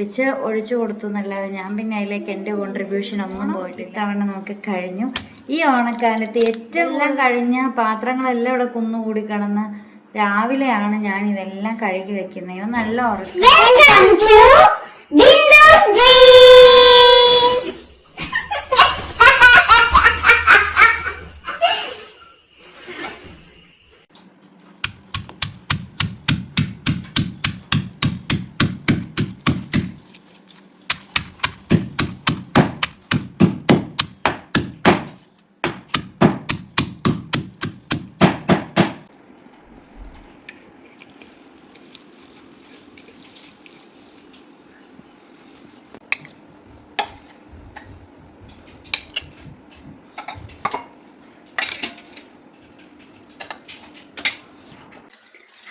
പൊട്ടിച്ച് ഒഴിച്ചു കൊടുത്തു എന്നല്ലാതെ ഞാൻ പിന്നെ അതിലേക്ക് എന്റെ കോൺട്രിബ്യൂഷൻ ഒന്നും പോയിട്ട് ഇത്തവണ നമുക്ക് കഴിഞ്ഞു. ഈ ഓണക്കാലത്ത് ഏറ്റവും എല്ലാം കഴിഞ്ഞ പാത്രങ്ങളെല്ലാം ഇവിടെ കുന്നുകൂടി കിടന്ന് രാവിലെയാണ് ഞാൻ ഇതെല്ലാം കഴുകി വെക്കുന്നത്. നല്ല ഉറക്കം.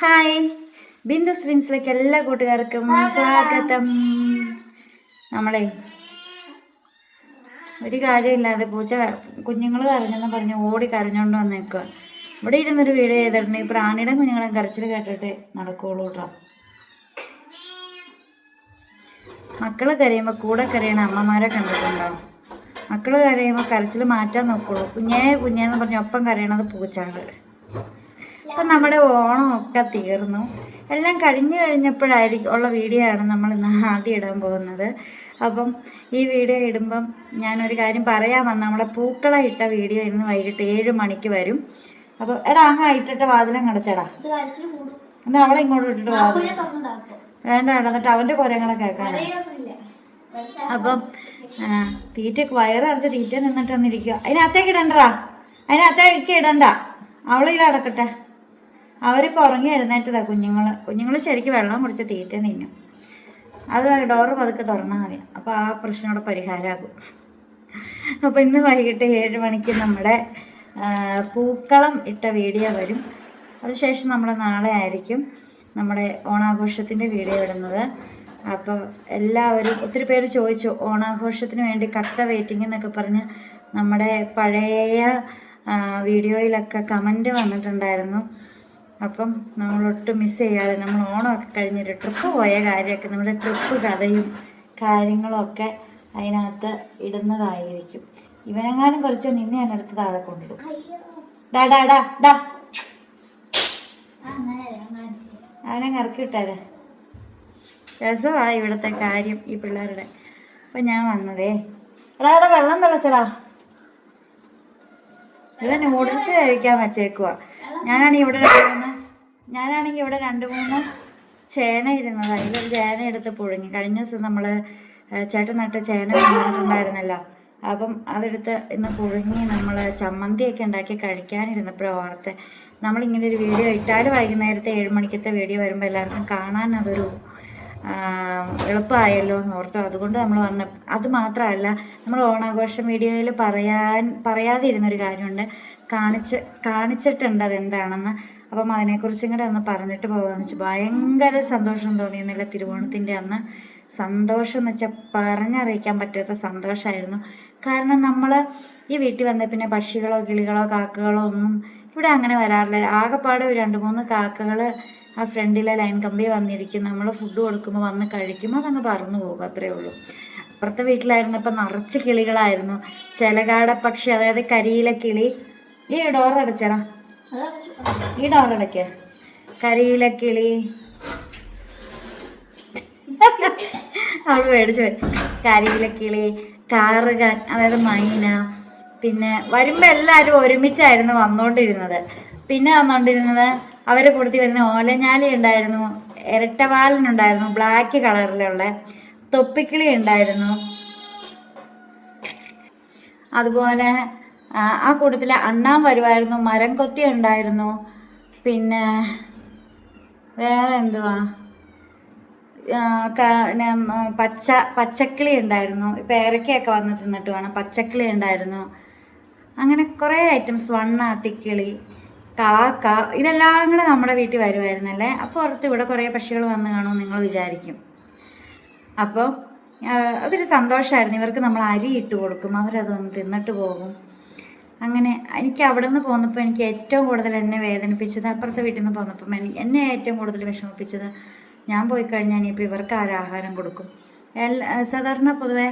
ഹായ്. ബിന്ദു സ്ട്രീംസിലേക്ക് എല്ലാ കൂട്ടുകാർക്കും സ്വാഗതം. നമ്മളെ ഒരു കാര്യമില്ലാതെ പൂച്ച കുഞ്ഞുങ്ങൾ കരഞ്ഞെന്ന് പറഞ്ഞ് ഓടി കരഞ്ഞോണ്ട് വന്നേക്കുക ഇവിടെ ഇരുന്നൊരു വീഡിയോ ചെയ്തിട്ടുണ്ട്. ഈ പ്രാണിയുടെ കുഞ്ഞുങ്ങളെ കരച്ചിൽ കേട്ടിട്ട് നടക്കുള്ളൂ കേട്ടോ മക്കൾ കരയുമ്പോൾ കൂടെ കരയണ അമ്മമാരെ കണ്ടിട്ടുണ്ടോ? മക്കൾ കരയുമ്പോൾ കരച്ചിൽ മാറ്റാൻ നോക്കുള്ളൂ. കുഞ്ഞേ കുഞ്ഞേന്ന് പറഞ്ഞ് ഒപ്പം കരയണത് പൂച്ചാണ് അപ്പം നമ്മുടെ ഓണമൊക്കെ തീർന്നു. എല്ലാം കഴിഞ്ഞു കഴിഞ്ഞപ്പോഴായിരിക്കും ഉള്ള വീഡിയോ ആണ് നമ്മൾ ഇന്ന് ആദ്യം ഇടാൻ പോകുന്നത്. അപ്പം ഈ വീഡിയോ ഇടുമ്പം ഞാനൊരു കാര്യം പറയാൻ വന്ന. നമ്മളെ പൂക്കളെ ഇട്ട വീഡിയോ ഇന്ന് വൈകിട്ട് ഏഴ് മണിക്ക് വരും. അപ്പോൾ എടാ അങ്ങ് ഇട്ടിട്ട് വാതിലും കടച്ചടാ എന്നാ അവളെ ഇങ്ങോട്ട് ഇട്ടിട്ട് വാതിൽ വേണ്ട വേണ്ട. എന്നിട്ട് അവന്റെ കുരങ്ങളെ കേൾക്കാൻ അപ്പം തീറ്റ വയറടച്ച് തീറ്റ നിന്നിട്ട് വന്നിരിക്കുക അതിനകത്തേക്ക് ഇടണ്ടടാ അതിനകത്തേക്ക് ഇടണ്ട. അവളിൽ അടക്കട്ടെ. അവരിപ്പോൾ ഉറങ്ങി എഴുന്നേറ്റതാണ് കുഞ്ഞുങ്ങൾ കുഞ്ഞുങ്ങൾ ശരിക്കും വെള്ളം കുടിച്ച് തീറ്റ നിന്നു അത് ഡോറ് പതുക്കെ തുറന്നാൽ മതി. അപ്പോൾ ആ പ്രശ്നം അവിടെ പരിഹാരമാകും അപ്പോൾ ഇന്ന് വൈകിട്ട് ഏഴ് മണിക്ക് നമ്മുടെ പൂക്കളം ഇട്ട വീഡിയോ വരും. അതിനുശേഷം നമ്മൾ നാളെ ആയിരിക്കും നമ്മുടെ ഓണാഘോഷത്തിന്റെ വീഡിയോ ഇടുന്നത്. അപ്പോൾ എല്ലാവരും ഒത്തിരി പേര് ചോദിച്ചു ഓണാഘോഷത്തിന് വേണ്ടി കട്ട വെയിറ്റിംഗ് എന്നൊക്കെ പറഞ്ഞ് നമ്മുടെ പഴയ വീഡിയോയിലൊക്കെ കമന്റ് വന്നിട്ടുണ്ടായിരുന്നു. അപ്പം നമ്മളൊട്ടും മിസ് ചെയ്യാതെ നമ്മൾ ഓണമൊക്കെ കഴിഞ്ഞൊരു ട്രിപ്പ് പോയ കാര്യമൊക്കെ നമ്മുടെ ട്രിപ്പ് കഥയും കാര്യങ്ങളൊക്കെ അതിനകത്ത് ഇടുന്നതായിരിക്കും. ഇവനെങ്ങാനും കുറച്ച് നിന്നെ ഞാൻ എടുത്ത് താഴെ കൊണ്ടിടും. ഡാ ഡാ ഡാ അവനെ രസമാണ് ഇവിടുത്തെ കാര്യം ഈ പിള്ളേരുടെ. അപ്പം ഞാൻ വന്നതേ. എടാ എടാ വെള്ളം തിളച്ചടാ. ഇവിടെ നൂഡിൽസ് കഴിക്കാൻ വച്ചേക്കുക ഞാനാണെങ്കിൽ ഇവിടെ രണ്ട് മൂന്ന് ഞാനാണെങ്കിൽ ഇവിടെ രണ്ട് മൂന്ന് ചേന ഇരുന്നത്. അതിലൊരു ചേന എടുത്ത് പുഴുങ്ങി. കഴിഞ്ഞ ദിവസം നമ്മൾ ചേട്ടൻ നട്ട ചേന ഉണ്ടായിരുന്നല്ലോ അപ്പം അതെടുത്ത് ഇന്ന് പുഴുങ്ങി നമ്മൾ ചമ്മന്തിയൊക്കെ ഉണ്ടാക്കി കഴിക്കാനിരുന്നപ്പോഴും ഓർത്തെ. നമ്മളിങ്ങനെ ഒരു വീഡിയോ ഇട്ടാൽ വൈകുന്നേരത്തെ ഏഴ് മണിക്കത്തെ വീഡിയോ വരുമ്പോൾ എല്ലാവർക്കും കാണാൻ അതൊരു എളുപ്പമായല്ലോ എന്ന് ഓർത്തു അതുകൊണ്ട് നമ്മൾ വന്ന. അത് മാത്രമല്ല നമ്മൾ ഓണാഘോഷം വീഡിയോയിൽ പറയാൻ പറയാതിരുന്നൊരു കാര്യമുണ്ട്. കാണിച്ച് കാണിച്ചിട്ടുണ്ട് അതെന്താണെന്ന് അപ്പം അതിനെക്കുറിച്ചും കൂടെ ഒന്ന് പറഞ്ഞിട്ട് പോകാമെന്ന് വെച്ചു. ഭയങ്കര സന്തോഷം തോന്നിയെന്നില്ല തിരുവോണത്തിന്റെ അന്ന്. സന്തോഷം എന്ന് വെച്ചാൽ പറഞ്ഞറിയിക്കാൻ പറ്റാത്ത സന്തോഷമായിരുന്നു. കാരണം നമ്മൾ ഈ വീട്ടിൽ വന്ന പിന്നെ പക്ഷികളോ കിളികളോ കാക്കകളോ ഒന്നും ഇവിടെ അങ്ങനെ വരാറില്ല. ആകെപ്പാടെ ഒരു രണ്ട് മൂന്ന് കാക്കകൾ ആ ഫ്രണ്ടിലെ ലൈൻ കമ്പി വന്നിരിക്കും. നമ്മൾ ഫുഡ് കൊടുക്കുമ്പോൾ വന്ന് കഴിക്കുമ്പോൾ അതങ്ങ് പറന്നു പോകും അത്രേ ഉള്ളൂ. അപ്പുറത്തെ വീട്ടിലായിരുന്നപ്പോൾ നിറച്ച് കിളികളായിരുന്നു. ചിലകാട പക്ഷി അതായത് കരിയിലെ കിളി ഈ ഡോർ അടച്ചടാ. ഈ ഡോർ അടയ്ക്ക. കരിയില കിളി. അവൾ മേടിച്ചു കരിയില കിളി കാറുകാൻ അതായത് മൈന പിന്നെ വരുമ്പോൾ എല്ലാവരും ഒരുമിച്ചായിരുന്നു വന്നുകൊണ്ടിരുന്നത് പിന്നെ വന്നുകൊണ്ടിരുന്നത് അവരെ കൂട്ടത്തിൽ വരുന്ന ഓലഞ്ഞാലി ഉണ്ടായിരുന്നു ഇരട്ടവാലനുണ്ടായിരുന്നു ബ്ലാക്ക് കളറിലുള്ള തൊപ്പിക്കിളി ഉണ്ടായിരുന്നു. അതുപോലെ ആ, കൂട്ടത്തിൽ അണ്ണാൻ വരുമായിരുന്നു മരം കൊത്തി ഉണ്ടായിരുന്നു. പിന്നെ വേറെ എന്തുവാ? പച്ച പച്ചക്കിളി ഉണ്ടായിരുന്നു. പേരക്കയൊക്കെ വന്ന് തിന്നിട്ട് വേണം. പച്ചക്കിളി ഉണ്ടായിരുന്നു. അങ്ങനെ കുറേ ഐറ്റംസ് വണ്ണാത്തിക്കിളി കാക്ക ഇതെല്ലാം കൂടെ നമ്മുടെ വീട്ടിൽ വരുമായിരുന്നല്ലേ അപ്പോൾ പുറത്ത് ഇവിടെ കുറേ പക്ഷികൾ വന്ന് കാണുമെന്ന് നിങ്ങൾ വിചാരിക്കും. അപ്പോൾ അതൊരു സന്തോഷമായിരുന്നു ഇവർക്ക് നമ്മൾ അരി ഇട്ട് കൊടുക്കും. അവരതൊന്ന് തിന്നിട്ട് പോകും. അങ്ങനെ എനിക്ക് അവിടെ നിന്ന് പോന്നപ്പോൾ എനിക്ക് ഏറ്റവും കൂടുതൽ എന്നെ വേദനിപ്പിച്ചത് അപ്പുറത്തെ വീട്ടിൽ നിന്ന് പോന്നപ്പം എനിക്ക് എന്നെ ഏറ്റവും കൂടുതൽ വിഷമിപ്പിച്ചത് ഞാൻ പോയി കഴിഞ്ഞാൽ ഇനിയിപ്പോൾ ഇവർക്ക് ആരാഹാരം കൊടുക്കും. എല്ലാ സാധാരണ പൊതുവെ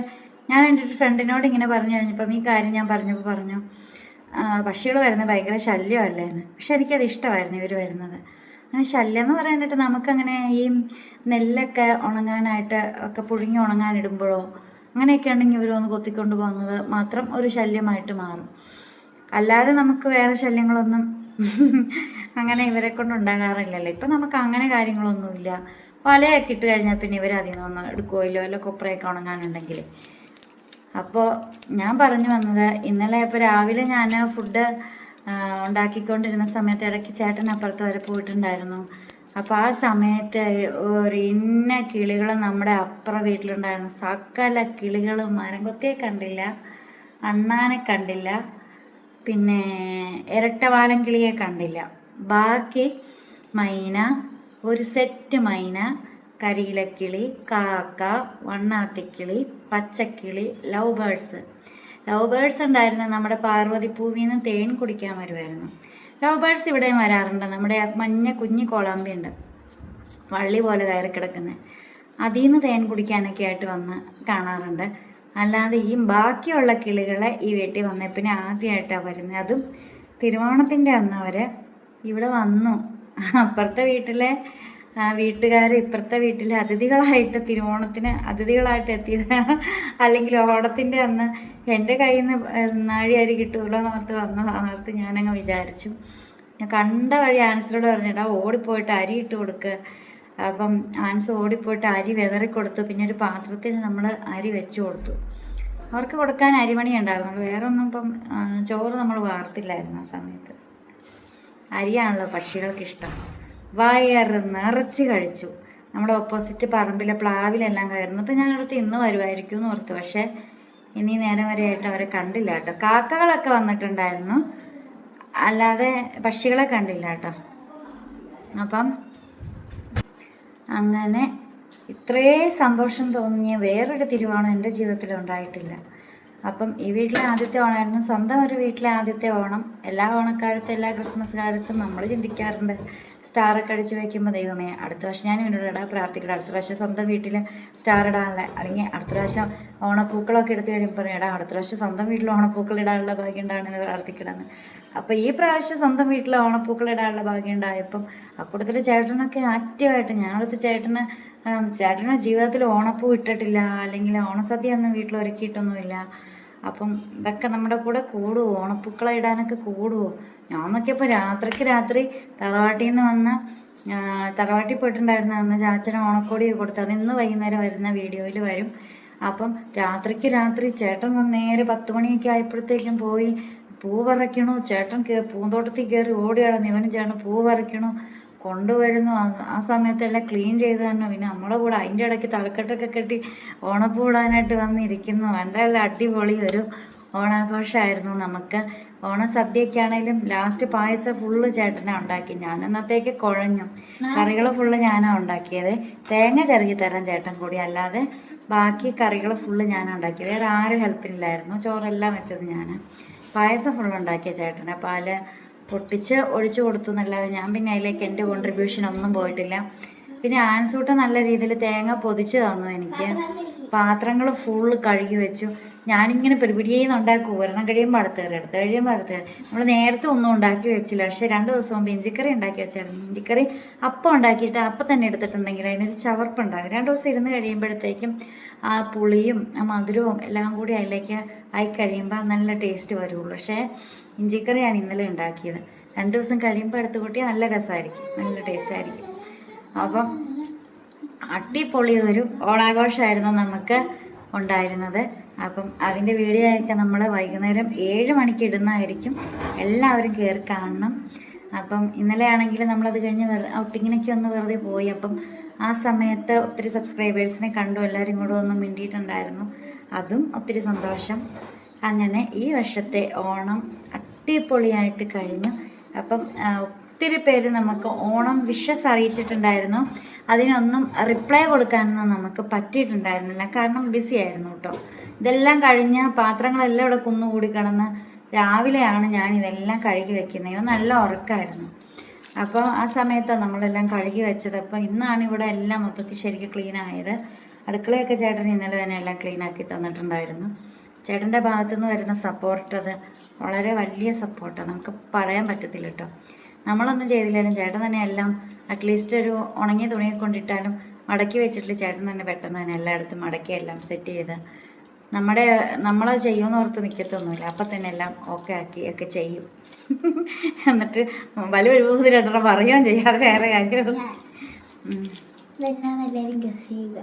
ഞാൻ എന്റെ ഒരു ഫ്രണ്ടിനോട് ഇങ്ങനെ പറഞ്ഞു കഴിഞ്ഞപ്പം ഈ കാര്യം ഞാൻ പറഞ്ഞപ്പോൾ പറഞ്ഞു പക്ഷികൾ വരുന്നത് ഭയങ്കര ശല്യമല്ലേ എന്ന്. പക്ഷെ എനിക്കത് ഇഷ്ടമായിരുന്നു ഇവർ വരുന്നത്. അങ്ങനെ ശല്യം എന്ന് പറയാനായിട്ട് നമുക്കങ്ങനെ ഈ നെല്ലൊക്കെ ഉണങ്ങാനായിട്ട് ഒക്കെ പുഴുങ്ങി ഉണങ്ങാനിടുമ്പോഴോ അങ്ങനെയൊക്കെ ഉണ്ടെങ്കിൽ ഇവർ വന്ന് കൊത്തിക്കൊണ്ട് പോകുന്നത് മാത്രം ഒരു ശല്യമായിട്ട് മാറും. അല്ലാതെ നമുക്ക് വേറെ ശല്യങ്ങളൊന്നും അങ്ങനെ ഇവരെ കൊണ്ട് ഉണ്ടാകാറില്ലല്ലോ. ഇപ്പം നമുക്ക് അങ്ങനെ കാര്യങ്ങളൊന്നുമില്ല. വലയൊക്കെ ഇട്ട് കഴിഞ്ഞാൽ പിന്നെ ഇവർ അതിൽ നിന്ന് എടുക്കുമല്ലോ അല്ല കൊപ്രയൊക്കെ ഉണങ്ങാനുണ്ടെങ്കിൽ അപ്പോൾ ഞാൻ പറഞ്ഞു വന്നത് ഇന്നലെ ഇപ്പോൾ രാവിലെ ഞാൻ ഫുഡ് ഉണ്ടാക്കിക്കൊണ്ടിരുന്ന സമയത്ത് ഇടയ്ക്ക് ചേട്ടൻ അപ്പുറത്ത് വരെ പോയിട്ടുണ്ടായിരുന്നു. അപ്പോൾ ആ സമയത്ത് ഒരു ഇന്ന കിളികൾ നമ്മുടെ അപ്പുറം വീട്ടിലുണ്ടായിരുന്നു. സകല കിളികളും മരം കൊത്തിയെ കണ്ടില്ല. അണ്ണാനെ കണ്ടില്ല. പിന്നെ ഇരട്ടവാലം കിളിയെ കണ്ടില്ല. ബാക്കി മൈന ഒരു സെറ്റ് മൈന കരിയിലക്കിളി കാക്ക വണ്ണാത്തിക്കിളി പച്ചക്കിളി ലവ് ബേഴ്സ് ലവ് ബേഴ്സ് ഉണ്ടായിരുന്നു നമ്മുടെ പാർവതി പൂവിൽ നിന്ന് തേൻ കുടിക്കാൻ വരുമായിരുന്നു ലവ് ബേഴ്സ് ഇവിടെയും വരാറുണ്ട്. നമ്മുടെ മഞ്ഞ കുഞ്ഞു കോളാമ്പി ഉണ്ട്. വള്ളി പോലെ കയറി കിടക്കുന്നത് അതിൽ നിന്ന് തേൻ കുടിക്കാനൊക്കെ ആയിട്ട് വന്ന് കാണാറുണ്ട്. അല്ലാതെ ഈ ബാക്കിയുള്ള കിളികളെ ഈ വീട്ടിൽ വന്ന. പിന്നെ ആദ്യമായിട്ടാണ് വരുന്നത്. അതും തിരുവോണത്തിന്റെ അന്ന് അവർ ഇവിടെ വന്നു. അപ്പുറത്തെ വീട്ടിലെ വീട്ടുകാർ ഇപ്പുറത്തെ വീട്ടിലെ അതിഥികളായിട്ട് തിരുവോണത്തിന് അതിഥികളായിട്ട് എത്തിയത്. അല്ലെങ്കിൽ ഓണത്തിന്റെ അന്ന് എന്റെ കയ്യിൽ നിന്ന് നാഴി അരി കിട്ടുമല്ലോ എന്നോർത്ത് വന്നതാണെന്നോർത്ത് ഞാനങ്ങ് വിചാരിച്ചു. ഞാൻ കണ്ട വഴി ആൻസറോട് പറഞ്ഞിട്ടാ ഓടിപ്പോയിട്ട് അരി ഇട്ട് കൊടുക്കുക അപ്പം ആൻസ് ഓടിപ്പോയിട്ട് അരി വിതറി കൊടുത്തു പിന്നെ ഒരു പാത്രത്തിൽ നമ്മൾ അരി വെച്ചു കൊടുത്തു. അവർക്ക് കൊടുക്കാൻ അരിമണി ഉണ്ടായിരുന്നു. വേറെ ഒന്നും ഇപ്പം ചോറ് നമ്മൾ വാർത്തില്ലായിരുന്നു ആ സമയത്ത്. അരിയാണല്ലോ പക്ഷികൾക്ക് ഇഷ്ടം വയറ് നിറച്ച് കഴിച്ചു. നമ്മുടെ ഓപ്പോസിറ്റ് പറമ്പിലെ പ്ലാവിലെല്ലാം കയറുന്നു. അപ്പം ഞാനടുത്ത് ഇന്ന് വരുമായിരിക്കും എന്ന് ഓർത്തു. പക്ഷേ ഇനി നേരം വരെ ആയിട്ട് അവരെ കണ്ടില്ല കേട്ടോ. കാക്കകളൊക്കെ വന്നിട്ടുണ്ടായിരുന്നു. അല്ലാതെ പക്ഷികളെ കണ്ടില്ല കേട്ടോ. അപ്പം അങ്ങനെ ഇത്രേ സന്തോഷം തോന്നിയ വേറൊരു തിരുവോണം എന്റെ ജീവിതത്തിൽ ഉണ്ടായിട്ടില്ല. അപ്പം ഈ വീട്ടിലെ ആദ്യത്തെ ഓണമായിരുന്നു. സ്വന്തം ഒരു വീട്ടിലെ ആദ്യത്തെ ഓണം. എല്ലാ ഓണക്കാലത്തും എല്ലാ ക്രിസ്മസ് കാലത്തും നമ്മൾ ചിന്തിക്കാറുണ്ട്. സ്റ്റാറൊക്കെ അടിച്ചു വയ്ക്കുമ്പോൾ ദൈവമേ അടുത്ത വർഷം ഞാൻ ഇവനോട് ഇടാൻ പ്രാർത്ഥിക്കട്ടെ. അടുത്ത പ്രാവശ്യം സ്വന്തം വീട്ടിൽ സ്റ്റാർ ഇടാനുള്ള അല്ലെങ്കിൽ അടുത്ത പ്രാവശ്യം ഓണപ്പൂക്കളൊക്കെ എടുത്തു കഴിയുമ്പോൾ ഇടാം അടുത്ത പ്രാവശ്യം സ്വന്തം വീട്ടിൽ ഓണപ്പൂക്കൾ ഇടാനുള്ള ഭാഗ്യം ഉണ്ടാകണമെന്ന് പ്രാർത്ഥിക്കണമെന്ന്. അപ്പോൾ ഈ പ്രാവശ്യം സ്വന്തം വീട്ടിൽ ഓണപ്പൂക്കൾ ഇടാനുള്ള ഭാഗ്യം ഉണ്ടായപ്പം അക്കൂട്ടത്തിൽ ചേട്ടനൊക്കെ ആക്റ്റീവായിട്ട് ഞാനടുത്ത് ചേട്ടന് ചേട്ടന് ജീവിതത്തിൽ ഓണപ്പൂ ഇട്ടിട്ടില്ല അല്ലെങ്കിൽ ഓണസദ്യ ഒന്നും വീട്ടിൽ ഒരുക്കിയിട്ടൊന്നുമില്ല. അപ്പം ഇതൊക്കെ നമ്മുടെ കൂടെ കൂടുമോ ഓണപ്പൂക്കളെ ഇടാനൊക്കെ കൂടുമോ ഞാൻ നോക്കിയപ്പോൾ രാത്രിക്ക് രാത്രി തറവാട്ടിൽ നിന്ന് വന്ന തറവാട്ടിൽ പോയിട്ടുണ്ടായിരുന്ന. അന്ന് ചാച്ചന് ഓണക്കോടി കൊടുത്തു അത് ഇന്ന് വൈകുന്നേരം വരുന്ന വീഡിയോയിൽ വരും. അപ്പം രാത്രിക്ക് രാത്രി ചേട്ടൻ നേരെ പത്ത് മണിയൊക്കെ ആയപ്പോഴത്തേക്കും പോയി പൂ പറിക്കണു ചേട്ടൻ പൂന്തോട്ടത്തിൽ കയറി ഓടി നടന്ന് ഇവനും ചേട്ടൻ പൂ പറിക്കണു കൊണ്ടുവരുന്നു. ആ- സമയത്തെല്ലാം ക്ലീൻ ചെയ്ത് തന്നെ. പിന്നെ നമ്മളെ കൂടെ അതിന്റെ ഇടയ്ക്ക് തലക്കെട്ടൊക്കെ കെട്ടി ഓണപ്പൂടാനായിട്ട് വന്നിരിക്കുന്നു. എന്തായാലും അടിപൊളി ഒരു ഓണാഘോഷമായിരുന്നു നമുക്ക്. ഓണസദ്യയൊക്കെ ആണെങ്കിലും ലാസ്റ്റ് പായസം ഫുള്ള് ചേട്ടനാണ് ഉണ്ടാക്കി. ഞാൻ അന്നത്തേക്ക് കുഴഞ്ഞു. കറികൾ ഫുള്ള് ഞാനാണ് ഉണ്ടാക്കിയത്. തേങ്ങ ചെറുകി തരാൻ ചേട്ടൻ കൂടി. അല്ലാതെ ബാക്കി കറികൾ ഫുള്ള് ഞാനാണ് ഉണ്ടാക്കി. വേറെ ആരും ഹെൽപ്പിനില്ലായിരുന്നു ചോറെല്ലാം വെച്ചത് ഞാൻ പായസം ഫുള്ള് ഉണ്ടാക്കിയ ചേട്ടനെ. പാൽ പൊട്ടിച്ച് ഒഴിച്ചു കൊടുത്തു എന്നല്ലാതെ ഞാൻ പിന്നെ അതിലേക്ക് എന്റെ കോൺട്രിബ്യൂഷൻ ഒന്നും പോയിട്ടില്ല. പിന്നെ ആൻസൂട്ട നല്ല രീതിയിൽ തേങ്ങ പൊതിച്ച് തന്നു എനിക്ക്. പാത്രങ്ങൾ ഫുള്ള് കഴുകി വെച്ചു. ഞാനിങ്ങനെ പിടിപിടിയെന്ന് ഉണ്ടാക്കും. ഒരെണ്ണം കഴിയുമ്പോൾ അടുത്ത് കയറി അടുത്ത് കഴിയുമ്പോൾ അടുത്ത് കയറി നമ്മൾ നേരത്തെ ഒന്നും ഉണ്ടാക്കി വെച്ചില്ല. പക്ഷേ രണ്ട് ദിവസം മുമ്പ് ഇഞ്ചിക്കറി ഉണ്ടാക്കി വെച്ചായിരുന്നു. ഇഞ്ചിക്കറി അപ്പം ഉണ്ടാക്കിയിട്ട് അപ്പം തന്നെ എടുത്തിട്ടുണ്ടെങ്കിൽ അതിനൊരു ചവർപ്പുണ്ടാകും. രണ്ട് ദിവസം ഇരുന്ന് കഴിയുമ്പോഴത്തേക്കും ആ പുളിയും ആ മധുരവും എല്ലാം കൂടി അതിലേക്ക് ആയി കഴിയുമ്പോൾ നല്ല ടേസ്റ്റ് വരുള്ളൂ. പക്ഷേ ഇഞ്ചിക്കറിയാണ് ഇന്നലെ ഉണ്ടാക്കിയത്. രണ്ട് ദിവസം കഴിയുമ്പോൾ എടുത്ത് കൂട്ടിയാൽ നല്ല രസമായിരിക്കും. നല്ല ടേസ്റ്റ് ആയിരിക്കും. അപ്പം അടിപൊളി ഒരു ഓണാഘോഷമായിരുന്നു നമുക്ക് ഉണ്ടായിരുന്നത്. അപ്പം അതിന്റെ വീഡിയോ ഒക്കെ നമ്മൾ വൈകുന്നേരം ഏഴ് മണിക്ക് ഇടുന്നതായിരിക്കും. എല്ലാവരും കയറി കാണണം. അപ്പം ഇന്നലെ ആണെങ്കിൽ നമ്മളത് കഴിഞ്ഞ് വെറുതെ ഔട്ടിങ്ങിനൊക്കെ ഒന്ന് വെറുതെ പോയി. അപ്പം ആ സമയത്ത് ഒത്തിരി സബ്സ്ക്രൈബേഴ്സിനെ കണ്ടു. എല്ലാവരും കൂടെ ഒന്ന് മിണ്ടിയിട്ടുണ്ടായിരുന്നു. അതും ഒത്തിരി സന്തോഷം. അങ്ങനെ ഈ വർഷത്തെ ഓണം അടിപൊളിയായിട്ട് കഴിഞ്ഞു. അപ്പം ഒത്തിരി പേര് നമുക്ക് ഓണം വിഷസ് അറിയിച്ചിട്ടുണ്ടായിരുന്നു. അതിനൊന്നും റിപ്ലൈ കൊടുക്കാനൊന്നും നമുക്ക് പറ്റിയിട്ടുണ്ടായിരുന്നില്ല. കാരണം ബിസി ആയിരുന്നു കേട്ടോ. ഇതെല്ലാം കഴിഞ്ഞ് പാത്രങ്ങളെല്ലാം ഇവിടെ കുന്നുകൂടി കിടന്ന് രാവിലെയാണ് ഞാൻ ഇതെല്ലാം കഴുകി വെക്കുന്നത്. ഇത് നല്ല ഉറക്കമായിരുന്നു. അപ്പോൾ ആ സമയത്താണ് നമ്മളെല്ലാം കഴുകി വെച്ചത്. അപ്പോൾ ഇന്നാണ് ഇവിടെ എല്ലാം മൊത്തത്തിൽ ശരിക്കും ക്ലീൻ ആയത്. അടുക്കളയൊക്കെ ചേട്ടൻ ഇന്നലെ തന്നെ എല്ലാം ക്ലീൻ ആക്കി തന്നിട്ടുണ്ടായിരുന്നു. ചേട്ടന്റെ ഭാഗത്തു നിന്ന് വരുന്ന സപ്പോർട്ട് അത് വളരെ വലിയ സപ്പോർട്ടാണ് നമുക്ക് പറയാൻ പറ്റത്തില്ല കേട്ടോ. നമ്മളൊന്നും ചെയ്തില്ലാലും ചേട്ടൻ തന്നെ എല്ലാം അറ്റ്ലീസ്റ്റ് ഒരു ഉണങ്ങിയ തുണി കൊണ്ടിട്ടാലും മടക്കി വെച്ചിട്ടില്ല. ചേട്ടൻ തന്നെ പെട്ടെന്ന് തന്നെ എല്ലായിടത്തും മടക്കി എല്ലാം സെറ്റ് ചെയ്ത്. നമ്മുടെ നമ്മളത് ചെയ്യുമെന്ന് ഓർത്ത് നിൽക്കത്തൊന്നുമില്ല അപ്പം തന്നെ എല്ലാം ഓക്കെ ആക്കി ഒക്കെ ചെയ്യും. എന്നിട്ട് വലിയ ഒരു മൂന്ന് രണ്ടെണ്ണം പറയുകയും ചെയ്യാതെ വേറെ കാര്യം. ഉം. ഇതെന്നാന്ന് എല്ലാവരും ഗസ് ചെയ്യുക.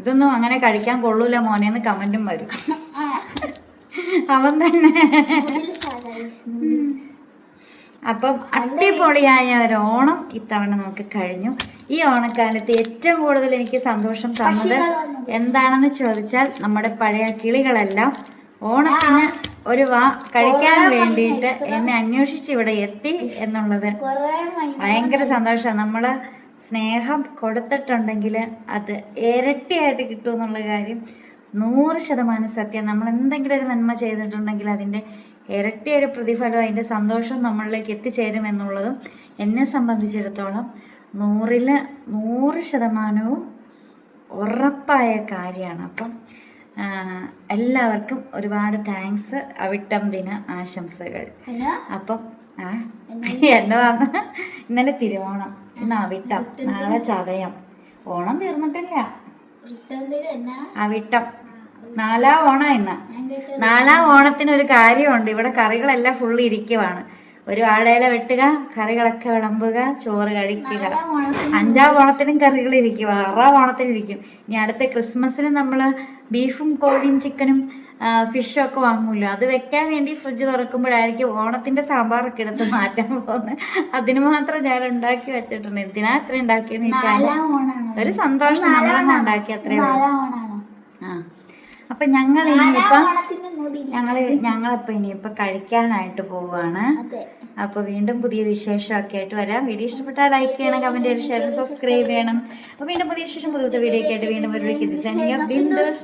ഇതൊന്നും അങ്ങനെ കഴിക്കാൻ കൊള്ളൂല മോനെന്ന് കമന്റും വരും. അവൻ തന്നെ. അപ്പം അടിപൊളിയായ ഒരു ഓണം ഇത്തവണ നമുക്ക് കഴിഞ്ഞു. ഈ ഓണക്കാലത്ത് ഏറ്റവും കൂടുതൽ എനിക്ക് സന്തോഷം തന്നത്. എന്താണെന്ന് ചോദിച്ചാൽ നമ്മുടെ പഴയ കിളികളെല്ലാം ഓണത്തിന് ഒരു വാ കഴിക്കാൻ വേണ്ടിയിട്ട് എന്നെ അന്വേഷിച്ച് ഇവിടെ എത്തി എന്നുള്ളത് ഭയങ്കര സന്തോഷമാണ്. നമ്മൾ സ്നേഹം കൊടുത്തിട്ടുണ്ടെങ്കിൽ അത് ഇരട്ടിയായിട്ട് കിട്ടും എന്നുള്ള കാര്യം നൂറ് ശതമാനം സത്യം. നമ്മൾ എന്തെങ്കിലും ഒരു നന്മ ചെയ്തിട്ടുണ്ടെങ്കിൽ അതിന്റെ ഇരട്ടി ഒരു പ്രതിഫലം അതിന്റെ സന്തോഷം നമ്മളിലേക്ക് എത്തിച്ചേരും എന്നുള്ളതും എന്നെ സംബന്ധിച്ചിടത്തോളം നൂറിൽ നൂറ് ശതമാനവും ഉറപ്പായ കാര്യമാണ്. അപ്പം എല്ലാവർക്കും ഒരുപാട് താങ്ക്സ്. അവിട്ടം ദിന ആശംസകൾ? അപ്പം ആ എന്നതാണ് ഇന്നലെ തിരുവോണം. ഇന്ന് അവിട്ടം നാളെ ചതയം. ഓണം തീർന്നിട്ടില്ല. എന്നാ അവിട്ടം നാലാം ഓണം ഇന്ന്. നാലാം ഓണത്തിന് ഒരു കാര്യമുണ്ട്. ഇവിടെ കറികളെല്ലാം ഫുള്ള് ഇരിക്കുവാണ്. ഒരു വാഴയില വെട്ടുക കറികളൊക്കെ വിളമ്പുക ചോറ് കഴിക്കുക അഞ്ചാം ഓണത്തിനും കറികൾ ഇരിക്കും ആറാം ഓണത്തിനും ഇരിക്കും ഇനി അടുത്ത ക്രിസ്മസിന് നമ്മൾ ബീഫും കോഴിയും ചിക്കനും ഫിഷും ഒക്കെ വാങ്ങൂല്ലോ അത് വെക്കാൻ വേണ്ടി ഫ്രിഡ്ജ് തുറക്കുമ്പോഴായിരിക്കും ഓണത്തിന്റെ സാമ്പാറൊക്കെ എടുത്ത് മാറ്റാൻ പോകുന്നത്. അതിന് മാത്രം ഞാൻ ഉണ്ടാക്കി വെച്ചിട്ടുണ്ട്. എന്തിനാ അത്ര ഉണ്ടാക്കിയെന്ന് വെച്ചാൽ ഒരു സന്തോഷം നമ്മളെന്നെ ഉണ്ടാക്കി അത്രേ ഉള്ളൂ. ആ. അപ്പൊ ഞങ്ങൾ ഇനി ഇനിയിപ്പം ഞങ്ങൾ ഞങ്ങളിപ്പോ ഇനിയിപ്പോ കഴിക്കാനായിട്ട് പോവാണ്. അതെ. അപ്പൊ വീണ്ടും പുതിയ വിശേഷമൊക്കെ ആയിട്ട് വരാം. വീഡിയോ ഇഷ്ടപ്പെട്ടാൽ ലൈക്ക് ചെയ്യണം കമന്റ് ചെയ്യണം ഷെയർ സബ്സ്ക്രൈബ് ചെയ്യണം അപ്പൊ വീണ്ടും പുതിയ വിശേഷം പുതിയ വീഡിയോ ഒക്കെ ആയിട്ട് വീണ്ടും ഒരു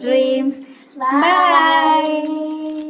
ഡ്രീംസ് ബൈ